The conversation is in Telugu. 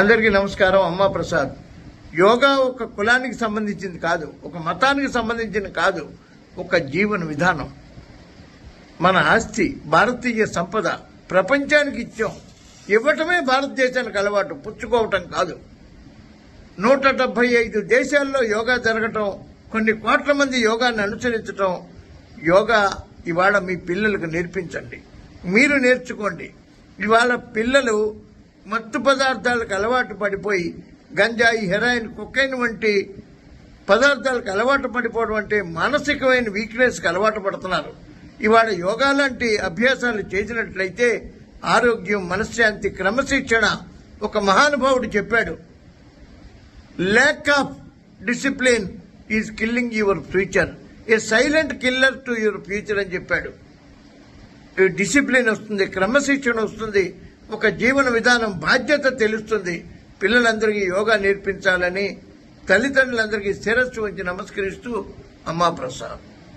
అందరికీ నమస్కారం అమ్మా ప్రసాద్. యోగా ఒక కులానికి సంబంధించింది కాదు ఒక మతానికి సంబంధించింది కాదు ఒక జీవన విధానం. మన ఆస్తి భారతీయ సంపద ప్రపంచానికి ఇచ్చాం. ఇవ్వటమే భారతదేశానికి అలవాటు పుచ్చుకోవటం కాదు. నూట డెబ్బై ఐదు దేశాల్లో యోగా జరగటం కొన్ని కోట్ల మంది యోగాన్ని అనుసరించటం యోగా ఇవాళ మీ పిల్లలకు నేర్పించండి. మీరు నేర్చుకోండి. ఇవాళ పిల్లలు మత్తు పదార్థాలకు అలవాటు పడిపోయి గంజాయి హెరాయిన్ కుక్కైన్ వంటి పదార్థాలకు అలవాటు పడిపోవడం అంటే మానసికమైన వీక్నెస్కి అలవాటు పడుతున్నారు. ఇవాళ యోగా లాంటి అభ్యాసాలు చేసినట్లయితే ఆరోగ్యం మనశ్శాంతి క్రమశిక్షణ ఒక మహానుభావుడు చెప్పాడు. Lack of discipline is killing your future a silent killer to your future అని చెప్పాడు. డిసిప్లిన్ వస్తుంది క్రమశిక్షణ వస్తుంది ఒక జీవన విధానం బాధ్యత తెలుస్తుంది. పిల్లలందరికీ యోగా నేర్పించాలని తల్లిదండ్రులందరికీ శిరస్సు ఉంచి నమస్కరిస్తూ అమ్మా ప్రసాద్.